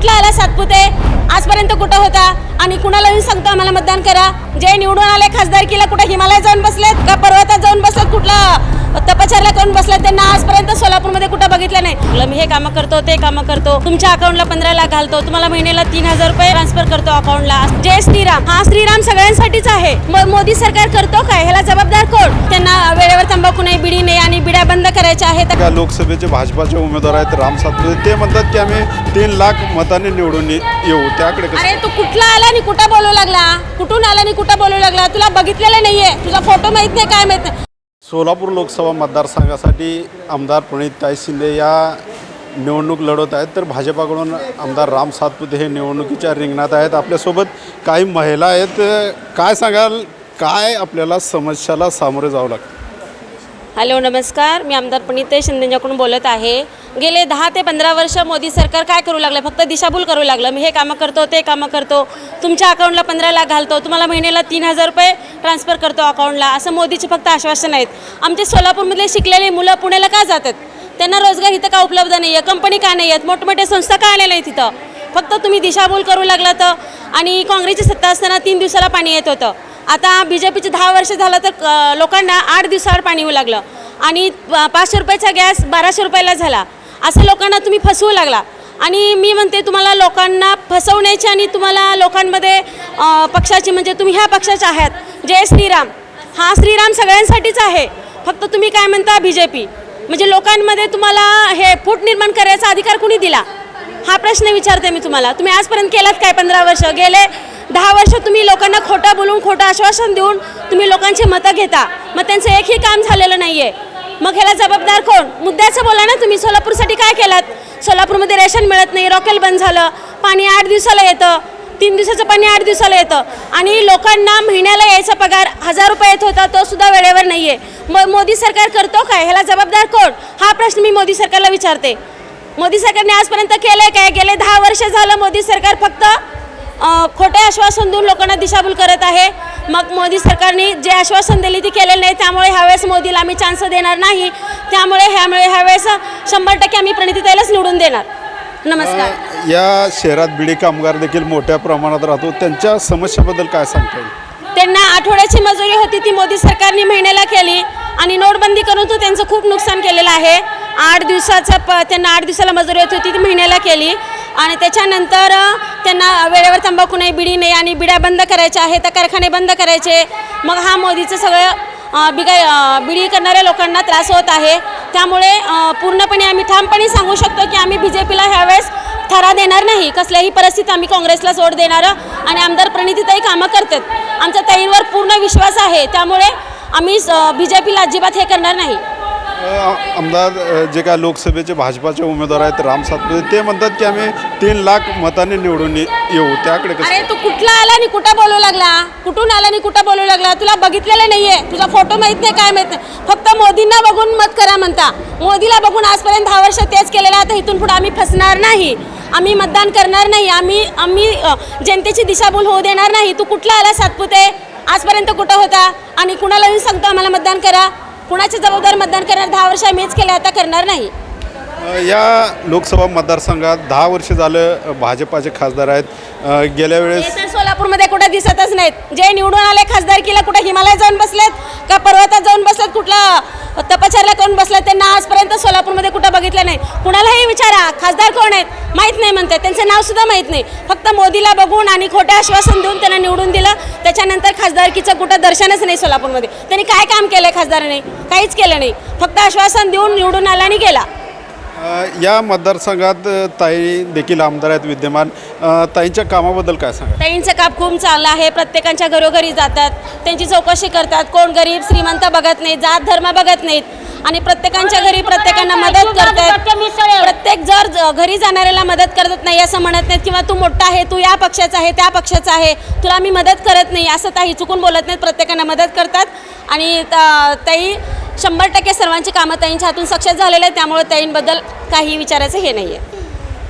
कुठला आला सातपुते आजपर्यंत कुठं होता? आणि कुणाला येऊन सांगतो आम्हाला मतदान करा? जे निवडून आले खासदारकीला कुठं हिमालयात जाऊन बसलेत का पर्वतात जाऊन बसलेत कुठला? तपाचारला करून बसलेत त्यांना आजपर्यंत सोलापूरमध्ये कुठं बघितलं नाही. मी हे कामं करतो ते कामं करतो. तुमच्या अकाउंटला पंधरा लाख घालतो. तुम्हाला महिन्याला तीन हजार रुपये ट्रान्सफर करतो अकाउंटला जय श्रीराम. हा श्रीराम सगळ्यांसाठीच आहे. मग मोदी सरकार करतो काय? ह्याला जबाबदार कोण? त्यांना वेळेवर तंबाखू नाही बिडी नाही आणि बिड्या बंद करायच्या आहेत. लोकसभेचे भाजपाचे उमेदवार आहेत राम सातपुते. ते म्हणतात की आम्ही तीन लाख मतांनी निवडून येऊ. त्याकडे अरे तू कुठला आला आणि कुठं बोलू लागला? कुठून आला आणि कुठं बोलू लागला? तुला बघितलेलं नाहीये. तुझा फोटो माहीत नाही काय माहीत सोलापूर लोकसभा मतदारसंघासाठी आमदार प्रणितताई शिंदे या निवडणूक लढवत आहेत. तर भाजपाकडून आमदार राम सातपुते हे निवडणुकीच्या रिंगणात आहेत. आपल्यासोबत काही महिला आहेत. काय सांगाल? काय आपल्याला समस्याला सामोरे जावं लागतं? हॅलो नमस्कार. मी आमदार प्रणिते शिंदेंच्याकडून बोलत आहे. गेले दहा ते पंधरा वर्ष मोदी सरकार काय करू लागलं? फक्त दिशाभूल करू लागलं. मी हे कामं करतो ते कामं करतो. तुमच्या अकाउंटला पंधरा लाख घालतो. तुम्हाला महिन्याला तीन हजार रुपये ट्रान्सफर करतो अकाउंटला असं मोदीचे फक्त आश्वासन आहेत. आमचे सोलापूरमधले शिकलेले मुलं पुण्याला का जातात? त्यांना रोजगार इथं का उपलब्ध नाही आहे कंपनी का नाही आहेत मोठमोठ्या संस्था का आल्या नाहीत तिथं फक्त तुम्ही दिशाभूल करू लागला तर आणि काँग्रेसची सत्ता असताना तीन दिवसाला पाणी येत होतं. आता बी जे पीचे दहा वर्ष झालं तर लोकांना आठ दिवसावर पाणी येऊ लागलं. आणि पाचशे रुपयाचा गॅस बाराशे रुपयाला झाला. असं लोकांना तुम्ही फसवू लागला. आणि मी म्हणते तुम्हाला लोकांना फसवण्याची आणि तुम्हाला लोकांमध्ये पक्षाची म्हणजे तुम्ही ह्या पक्षाचे आहात. जय श्रीराम. हा श्रीराम सगळ्यांसाठीच आहे. फक्त तुम्ही काय म्हणता बी जे पी म्हणजे लोकांमध्ये तुम्हाला हे फूट निर्माण करायचा अधिकार कुणी दिला? हा प्रश्न विचारते मी तुम्हाला. तुम्ही आजपर्यंत केलात काय पंधरा वर्ष? गेले दहा वर्ष तुम्ही लोकांना खोटं बोलून खोटं आश्वासन देऊन तुम्ही लोकांची मतं घेता. मग त्यांचं एकही काम झालेलं नाही आहे मग ह्याला जबाबदार कोण? मुद्द्याचं बोला ना तुम्ही. सोलापूरसाठी काय केलात? सोलापूरमध्ये रेशन मिळत नाही रॉकेल बंद झालं पाणी आठ दिवसाला येतं. तीन दिवसाचं पाणी आठ दिवसाला येतं. आणि लोकांना महिन्याला यायचा पगार हजार रुपये येत होता तो सुद्धा वेळेवर नाही आहे मग मोदी सरकार करतो काय? ह्याला जबाबदार कोण? हा प्रश्न मी मोदी सरकारला विचारते. मोदी सरकारने आजपर्यंत केलं आहे काय? गेले दहा वर्ष झालं मोदी सरकार फक्त खोटे आश्वासन देऊन लोकांना दिशाभूल करत आहे. मग मोदी सरकारने जे आश्वासन दिली ती केलेलं नाही. त्यामुळे ह्यावेळेस मोदीला आम्ही चान्स देणार नाही. त्यामुळे ह्यामुळे ह्यावेळेस शंभर टक्के आम्ही प्रणितीताईलाच निवडून देणार. नमस्कार. या शहरात बिडी कामगार देखील मोठ्या प्रमाणात राहतो. त्यांच्या समस्याबद्दल काय सांगता येईल? त्यांना आठवड्याची मजुरी होती ती मोदी सरकारने महिन्याला केली. आणि नोटबंदी करून तो त्यांचं खूप नुकसान केलेलं आहे. आठ दिवसाचं प त्यांना आठ दिवसाला मजुरी होती ती महिन्याला केली. आणि त्याच्यानंतर त्यांना वेळेवर तंबाखू नाही बिडी नाही आणि बिड्या बंद करायच्या आहेत तर कारखाने बंद करायचे. मग हा मोदीचं सगळं बिगा बिडी करणाऱ्या लोकांना त्रास होत आहे. त्यामुळे पूर्णपणे आम्ही ठामपणे सांगू शकतो की आम्ही बी जे पीला ह्यावेळेस ठरा देणार नाही. कसल्याही परिस्थितीत आम्ही काँग्रेसला सोड देणार आणि आमदार प्रणितीताई कामं करतात. आमच्या ताईंवर पूर्ण विश्वास आहे. त्यामुळे आम्ही बी जे पीला अजिबात हे करणार नाही. आमदार जे काय लोकसभेचे भाजपाचे उमेदवार आहेत राम सातपुते ते म्हणतात की आम्ही तीन लाख मताने निवडून ये- येऊ. त्याकडे कसं अरे तू कुठला आला आणि कुठं बोलू लागला? कुठून आला आणि कुठं बोलू लागला? तुला बघितलेलं नाहीये. तुझा फोटो माहीत नाही काय माहीत नाही. फक्त मोदींना बघून मत करा म्हणता. मोदीला बघून आजपर्यंत दहा वर्ष तेच केलेलं आहे, इथून पुढे आम्ही फसणार नाही. आम्ही मतदान करणार नाही. आम्ही आम्ही अ, जनतेची दिशाभूल होऊ देणार नाही. तू कुठला आला सातपुते? आजपर्यंत कुठं होता? आणि कुणाला येऊन सांगतो आम्हाला मतदान करा. कुणाचे जबाबदार मतदान करणार? दहा वर्ष आम्हीच केलं आता करणार नाही. या लोकसभा मतदारसंघात दहा वर्ष झालं भाजपाचे खासदार आहेत. गेल्या वेळेस तर सोलापूरमध्ये कुठं दिसतच नाहीत. जे निवडून आले खासदारकीला कुठं हिमालयात जाऊन बसलेत का पर्वतात जाऊन बसलेत कुठला तपचारला कोण बसलेत त्यांना आजपर्यंत सोलापूरमध्ये कुठं बघितलं नाही. कुणालाही विचारा खासदार कोण आहेत? माहीत नाही म्हणतात त्यांचं नाव सुद्धा माहीत नाही. फक्त मोदीला बघून आणि खोटे आश्वासन देऊन त्यांना निवडून दिलं त्याच्यानंतर खासदारकीचं कुठं दर्शनच नाही सोलापूरमध्ये. त्यांनी काय काम केलं खासदाराने? काहीच केलं नाही. फक्त आश्वासन देऊन निवडून आला आणि गेला. या मतदारसंघात ताई देखील आमदार आहेत विद्यमान. ताईंच्या कामाबद्दल काय सांगा ताईंचं काम खूप चाललं आहे. प्रत्येकांच्या घरोघरी जातात. त्यांची चौकशी करतात. कोण गरीब श्रीमंत बघत नाहीत जात धर्म बघत नाहीत. आणि प्रत्येकांच्या घरी प्रत्येकांना मदत करतात प्रत्येक जर ज- घरी जाणाऱ्याला मदत करत नाही असं म्हणत नाहीत किंवा तू मोठा आहे तू या पक्षाचा आहे त्या पक्षाचा आहे तुला मी मदत करत नाही असं ताई चुकून बोलत नाहीत. प्रत्येकांना मदत करतात. आणि त- ताई शंभर टक्के सर्वांची कामं ताईंच्या हातून सक्सेस झालेलं आहे त्यामुळे ताईंबद्दल काही विचारायचं हे नाही आहे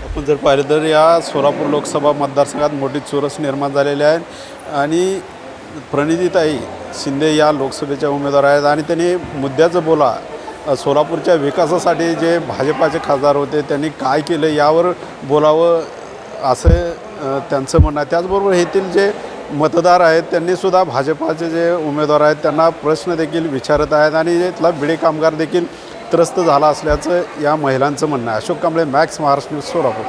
आपण जर पाहिलं तर या सोलापूर लोकसभा मतदारसंघात मोठी चुरस निर्माण झालेली आहे. आणि प्रणितीताई शिंदे या लोकसभेच्या उमेदवार आहेत. आणि त्यांनी मुद्द्याचं बोला. सोलापूरच्या विकासासाठी जे भाजपाचे खासदार होते त्यांनी काय केलं यावर बोलावं असं त्यांचं म्हणणं आहे. त्याचबरोबर येथील जे मतदार आहेत त्यांनीसुद्धा भाजपाचे जे उमेदवार आहेत त्यांना प्रश्न देखील विचारत आहेत आणि इथला बिडे कामगार देखील त्रस्त झाला असल्याचं या महिलांचं म्हणणं आहे. Ashok Kamble Max Maharashtra news Solapur.